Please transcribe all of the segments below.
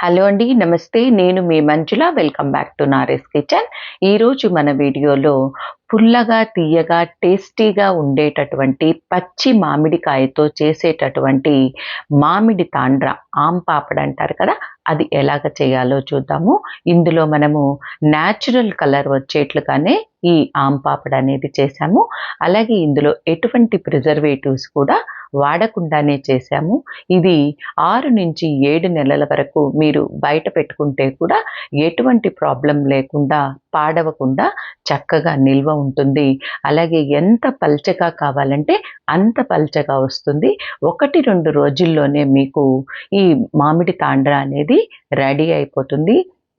Hello అండి నమస్తే. నేను మీ Manjula. Welcome back to Nari's kitchen. ఈరోజు మన వీడియోలో పుల్లగా తీయగా టేస్టీగా ఉండేటటువంటి పచ్చి మామిడికాయతో చేసేటటువంటి మామిడి తాండ్ర ఆమ్ పాపడ్ అంటారు కదా అది ఎలాగ చేయాలో చూద్దాము. ఇందులో మనము న్యాచురల్ కలర్ వచ్చేట్లుగానే ఈ ఆమ్ పాపడ్ అనేది చేశాము అలాగే ఇందులో ఎటువంటి ప్రిజర్వేటివ్స్ కూడా వాడకుండానే చేశాము. ఇది ఆరు నుంచి ఏడు నెలల వరకు మీరు బయట పెట్టుకుంటే కూడా ఎటువంటి ప్రాబ్లం లేకుండా పాడవకుండా చక్కగా నిల్వ ఉంటుంది. అలాగే ఎంత పల్చగా కావాలంటే అంత పల్చగా వస్తుంది. ఒకటి రెండు రోజుల్లోనే మీకు ఈ మామిడి తాండ్ర అనేది రెడీ అయిపోతుంది.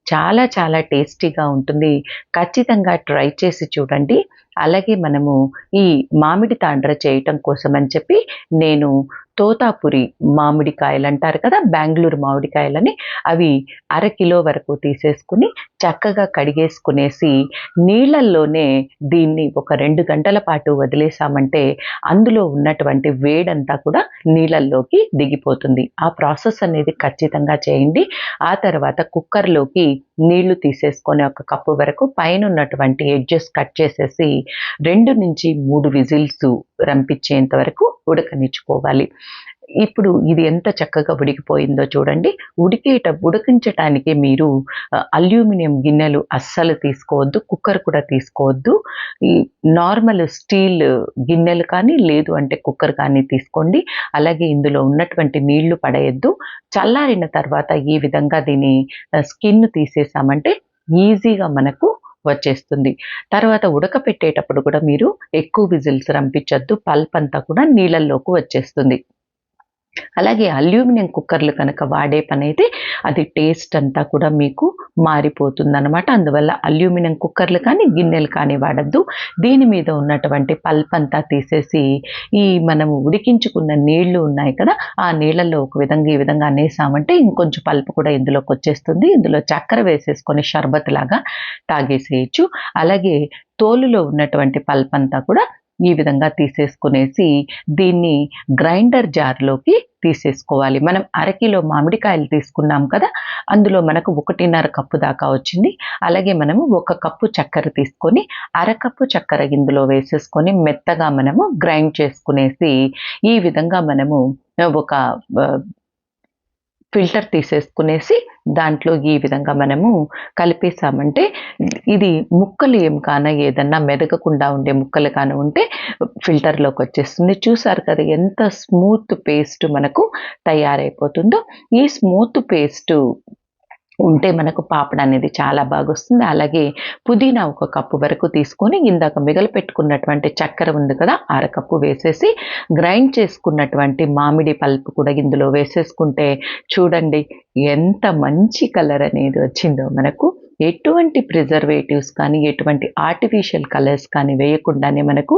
చాలా చాలా టేస్టీగా ఉంటుంది. ఖచ్చితంగా ట్రై చేసి చూడండి. అలాగే మనము ఈ మామిడి తాండ్ర చేయటం కోసం అని చెప్పి నేను తోతాపురి మామిడికాయలు అంటారు కదా బెంగళూరు మామిడికాయలని అవి అరకిలో వరకు తీసేసుకుని చక్కగా కడిగేసుకునేసి నీళ్ళల్లోనే దీన్ని ఒక రెండు గంటల పాటు వదిలేసామంటే అందులో ఉన్నటువంటి వేడంతా కూడా నీళ్ళల్లోకి దిగిపోతుంది. ఆ ప్రాసెస్ అనేది ఖచ్చితంగా చేయండి. ఆ తర్వాత కుక్కర్లోకి నీళ్ళు తీసేసుకొని ఒక కప్పు వరకు పైన ఉన్నటువంటి ఎడ్జెస్ కట్ చేసేసి రెండు నుంచి మూడు విజిల్స్ రంపించేంత వరకు ఉడకనిచ్చుకోవాలి ఇప్పుడు ఇది ఎంత చక్కగా ఉడికిపోయిందో చూడండి. ఉడికేట ఉడికించటానికి మీరు అల్యూమినియం గిన్నెలు అస్సలు తీసుకోవద్దు కుక్కర్ కూడా తీసుకోవద్దు. నార్మల్ స్టీల్ గిన్నెలు కానీ లేదు అంటే కుక్కర్ కానీ తీసుకోండి. అలాగే ఇందులో ఉన్నటువంటి నీళ్ళు పడేయద్దు. చల్లారిన తర్వాత ఈ విధంగా దీని స్కిన్ తీసేసామంటే ఈజీగా మనకు వచ్చేస్తుంది. తర్వాత ఉడకపెట్టేటప్పుడు కూడా మీరు ఎక్కువ విజిల్స్ రంపించొద్దు పల్ప్ అంతా కూడా నీళ్ళల్లోకి వచ్చేస్తుంది. అలాగే అల్యూమినియం కుక్కర్లు కనుక వాడే పని అయితే అది టేస్ట్ అంతా కూడా మీకు మారిపోతుంది అనమాట అందువల్ల అల్యూమినియం కుక్కర్లు కానీ గిన్నెలు కానీ వాడద్దు. దీని మీద ఉన్నటువంటి పల్ప్ అంతా తీసేసి ఈ మనము ఉడికించుకున్న నీళ్ళు ఉన్నాయి కదా ఆ నీళ్ళల్లో ఒక విధంగా ఈ విధంగా అనేసామంటే ఇంకొంచెం పల్ప్ కూడా ఇందులోకి వచ్చేస్తుంది. ఇందులో చక్కెర వేసేసుకొని షర్బత్ లాగా తాగేసేయచ్చు. అలాగే తోలులో ఉన్నటువంటి పల్ప్ అంతా కూడా ఈ విధంగా తీసేసుకునేసి దీన్ని గ్రైండర్ జార్లోకి తీసేసుకోవాలి. మనం అరకిలో మామిడికాయలు తీసుకున్నాం కదా అందులో మనకు ఒకటిన్నర కప్పు దాకా వచ్చింది. అలాగే మనము ఒక కప్పు చక్కెర తీసుకొని అరకప్పు చక్కెర ఇందులో వేసేసుకొని మెత్తగా మనము గ్రైండ్ చేసుకునేసి ఈ విధంగా మనము ఒక ఫిల్టర్ తీసేసుకునేసి దాంట్లో ఈ విధంగా మనము కలిపేసామంటే ఇది ముక్కలు ఏం కాన ఏదన్నా మెదగకుండా ఉండే ముక్కలు కాన ఉంటే ఫిల్టర్లోకి వచ్చేస్తుంది. చూసారు కదా ఎంత స్మూత్ పేస్ట్ మనకు తయారైపోతుందో. ఈ స్మూత్ పేస్ట్ ఉంటే మనకు పాపడ అనేది చాలా బాగా వస్తుంది అలాగే పుదీనా ఒక కప్పు వరకు తీసుకొని ఇందాక మిగలపెట్టుకున్నటువంటి చక్కెర ఉంది కదా అరకప్పు వేసేసి గ్రైండ్ చేసుకున్నటువంటి మామిడి పల్పు కూడా ఇందులో వేసేసుకుంటే చూడండి ఎంత మంచి కలర్ అనేది వచ్చిందో మనకు. ఎటువంటి ప్రిజర్వేటివ్స్ కానీ ఎటువంటి ఆర్టిఫిషియల్ కలర్స్ కానీ వేయకుండానే మనకు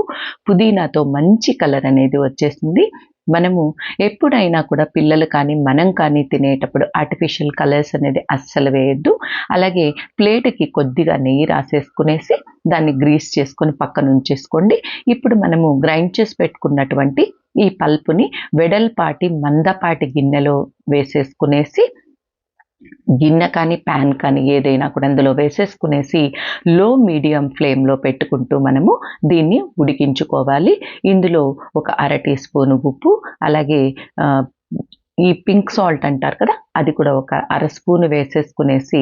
పుదీనాతో మంచి కలర్ అనేది వచ్చేసింది. మనము ఎప్పుడైనా కూడా పిల్లలు కానీ మనం కానీ తినేటప్పుడు ఆర్టిఫిషియల్ కలర్స్ అనేది అస్సలు వేయద్దు. అలాగే ప్లేట్కి కొద్దిగా నెయ్యి రాసేసుకునేసి దాన్ని గ్రీస్ చేసుకొని పక్కన ఉంచేసుకోండి. ఇప్పుడు మనము గ్రైండ్ చేసి పెట్టుకున్నటువంటి ఈ పల్పుని వెడల్పాటి మందపాటి గిన్నెలో వేసేసుకునేసి గిన్నె కానీ ప్యాన్ కానీ ఏదైనా కూడా అందులో వేసేసుకునేసి లో మీడియం ఫ్లేమ్లో పెట్టుకుంటూ మనము దీన్ని ఉడికించుకోవాలి. ఇందులో ఒక అర టీ స్పూన్ ఉప్పు అలాగే ఈ పింక్ సాల్ట్ అంటారు కదా అది కూడా ఒక అర స్పూన్ వేసేసుకునేసి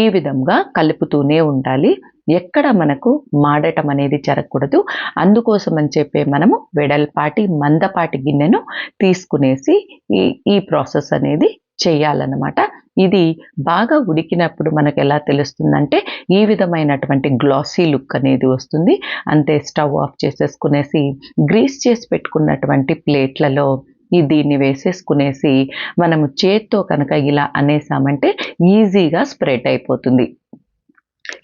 ఈ విధంగా కలుపుతూనే ఉండాలి. ఎక్కడ మనకు మాడటం అనేది జరగకూడదు. అందుకోసం అని చెప్పే మనము వెడల్పాటి మందపాటి గిన్నెను తీసుకునేసి ఈ ఈ ప్రాసెస్ అనేది చేయాలన్నమాట. ఇది బాగా ఉడికినప్పుడు మనకు ఎలా తెలుస్తుందంటే ఈ విధమైనటువంటి గ్లాసీ లుక్ అనేది వస్తుంది. అంతే స్టవ్ ఆఫ్ చేసేసుకునేసి గ్రీస్ చేసి పెట్టుకున్నటువంటి ప్లేట్లలో ఈ దీన్ని వేసేసుకునేసి మనము చేత్తో కనుక ఇలా అనేసామంటే ఈజీగా స్ప్రెడ్ అయిపోతుంది.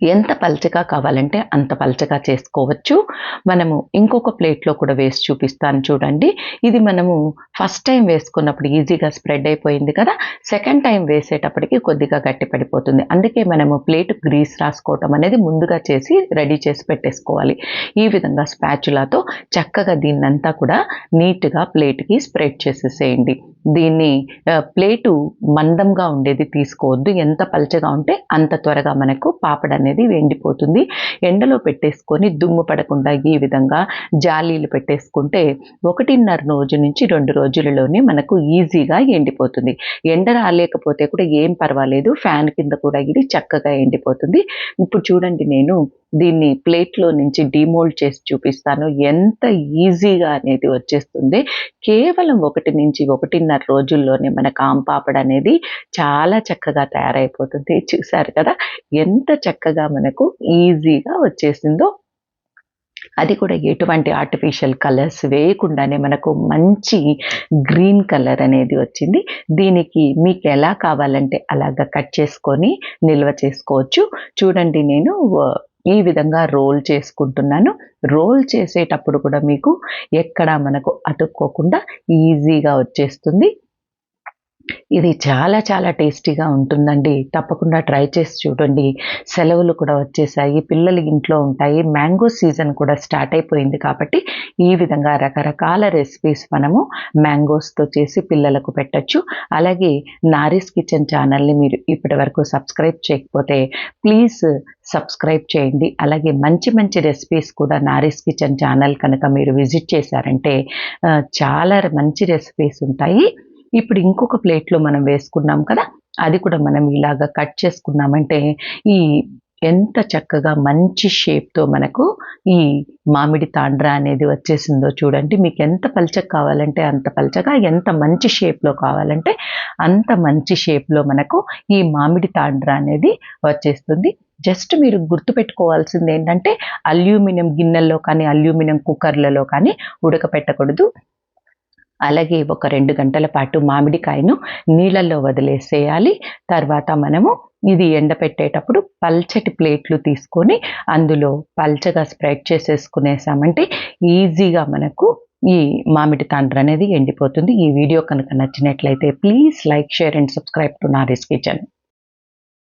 ఎంత పలచగా కావాలంటే అంత పలచగా చేసుకోవచ్చు. మనము ఇంకొక ప్లేట్లో కూడా వేసి చూపిస్తాను చూడండి. ఇది మనము ఫస్ట్ టైం వేసుకున్నప్పుడు ఈజీగా స్ప్రెడ్ అయిపోయింది కదా. సెకండ్ టైం వేసేటప్పటికి కొద్దిగా గట్టి పడిపోతుంది. అందుకే మనము ప్లేట్ గ్రీస్ రాసుకోవటం అనేది ముందుగా చేసి రెడీ చేసి పెట్టేసుకోవాలి. ఈ విధంగా స్పాచులాతో చక్కగా దీన్నంతా కూడా నీట్గా ప్లేట్కి స్ప్రెడ్ చేసేసేయండి. దీన్ని ప్లేటు మందంగా ఉండేది తీసుకోవద్దు. ఎంత పలచగా ఉంటే అంత త్వరగా మనకు పాపడ అనేది ఎండిపోతుంది ఎండలో పెట్టేసుకొని దుమ్ము పడకుండా ఈ విధంగా జాలీలు పెట్టేసుకుంటే ఒకటిన్నర రోజు నుంచి రెండు రోజులలోనే మనకు ఈజీగా ఎండిపోతుంది. ఎండ రాలేకపోతే కూడా ఏం పర్వాలేదు. ఫ్యాన్ కింద కూడా ఇది చక్కగా ఎండిపోతుంది. ఇప్పుడు చూడండి నేను దీన్ని ప్లేట్లో నుంచి డిమోల్డ్ చేసి చూపిస్తాను. ఎంత ఈజీగా అనేది వచ్చేస్తుంది. కేవలం ఒకటి నుంచి ఒకటిన్నర రోజుల్లోనే మన కాంపాపడ్ అనేది చాలా చక్కగా తయారైపోతుంది. చూసారు కదా? ఎంత చక్కగా మనకు ఈజీగా వచ్చేసిందో. అది కూడా ఎటువంటి ఆర్టిఫిషియల్ కలర్స్ వేయకుండానే మనకు మంచి గ్రీన్ కలర్ అనేది వచ్చింది. దీనికి మీకు ఎలా కావాలంటే అలాగా కట్ చేసుకొని నిల్వ చేసుకోవచ్చు. చూడండి నేను ఈ విధంగా రోల్ చేసుకుంటున్నాను. రోల్ చేసేటప్పుడు కూడా మీకు ఎక్కడ మనకు అతుక్కోకుండా ఈజీగా వచ్చేస్తుంది. ఇది చాలా చాలా టేస్టీగా ఉంటుందండి. తప్పకుండా ట్రై చేసి చూడండి. సెలవులు కూడా వచ్చేసాయి. పిల్లలు ఇంట్లో ఉంటాయి. మ్యాంగో సీజన్ కూడా స్టార్ట్ అయిపోయింది కాబట్టి ఈ విధంగా రకరకాల రెసిపీస్ మనము మ్యాంగోస్తో చేసి పిల్లలకు పెట్టచ్చు. అలాగే నారీస్ కిచెన్ ఛానల్ని మీరు ఇప్పటి వరకు సబ్స్క్రైబ్ చేయకపోతే ప్లీజ్ సబ్స్క్రైబ్ చేయండి. అలాగే మంచి మంచి రెసిపీస్ కూడా నారీస్ కిచెన్ ఛానల్ కనుక మీరు విజిట్ చేశారంటే చాలా మంచి రెసిపీస్ ఉంటాయి. ఇప్పుడు ఇంకొక ప్లేట్లో మనం వేసుకున్నాం కదా అది కూడా మనం ఇలాగా కట్ చేసుకున్నామంటే ఈ ఎంత చక్కగా మంచి షేప్తో మనకు ఈ మామిడి తాండ్ర అనేది వచ్చేసిందో చూడండి. మీకు ఎంత పల్చగా కావాలంటే అంత పల్చగా ఎంత మంచి షేప్లో కావాలంటే అంత మంచి షేప్లో మనకు ఈ మామిడి తాండ్ర అనేది వచ్చేస్తుంది. జస్ట్ మీరు గుర్తుపెట్టుకోవాల్సింది ఏంటంటే అల్యూమినియం గిన్నెల్లో కానీ అల్యూమినియం కుక్కర్లలో కానీ ఉడకపెట్టకూడదు. అలాగే ఒక రెండు గంటల పాటు మామిడికాయను నీళ్ళల్లో వదిలేసేయాలి. తర్వాత మనము ఇది ఎండపెట్టేటప్పుడు పల్చటి ప్లేట్లు తీసుకొని అందులో పల్చగా స్ప్రెడ్ చేసేసుకునేసామంటే ఈజీగా మనకు ఈ మామిడి తాండ్ర అనేది ఎండిపోతుంది. ఈ వీడియో కనుక నచ్చినట్లయితే please like share and subscribe to Nari's kitchen